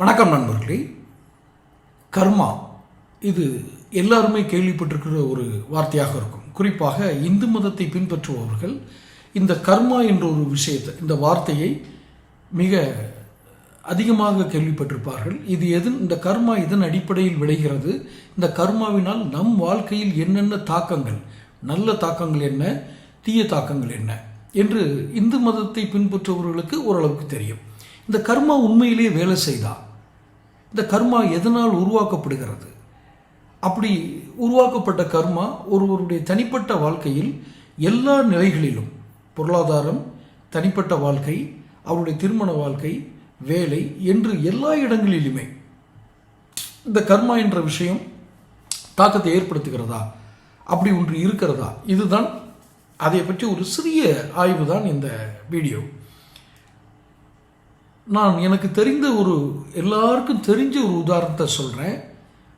வணக்கம் நண்பர்களே. கர்மா இது எல்லாருமே கேள்விப்பட்டிருக்கிற ஒரு வார்த்தையாக இருக்கும். குறிப்பாக இந்து மதத்தை பின்பற்றுபவர்கள் இந்த கர்மா என்ற ஒரு விஷயத்தை இந்த வார்த்தையை மிக அதிகமாக கேள்விப்பட்டிருப்பார்கள். இது எது இந்த கர்மா இதன் அடிப்படையில் விளைகிறது? இந்த கர்மாவினால் நம் வாழ்க்கையில் என்னென்ன தாக்கங்கள்? நல்ல தாக்கங்கள் என்ன? தீய தாக்கங்கள் என்ன? என்று இந்து மதத்தை பின்பற்றுபவர்களுக்கு ஓரளவுக்கு தெரியும். இந்த கர்மா உண்மையிலேயே வேலை செய்தா? இந்த கர்மா எதனால் உருவாக்கப்படுகிறது? அப்படி உருவாக்கப்பட்ட கர்மா ஒருவருடைய தனிப்பட்ட வாழ்க்கையில் எல்லா நிலைகளிலும் பொருளாதாரம் தனிப்பட்ட வாழ்க்கை அவருடைய திருமண வாழ்க்கை வேலை என்று எல்லா இடங்களிலுமே இந்த கர்மா என்ற விஷயம் தாக்கத்தை ஏற்படுத்துகிறதா? அப்படி ஒன்று இருக்கிறதா? இதுதான் அதை பற்றி ஒரு சிறிய ஆய்வு தான் இந்த வீடியோ. நான் எனக்கு தெரிந்த ஒரு எல்லாருக்கும் தெரிஞ்ச ஒரு உதாரணத்தை சொல்கிறேன்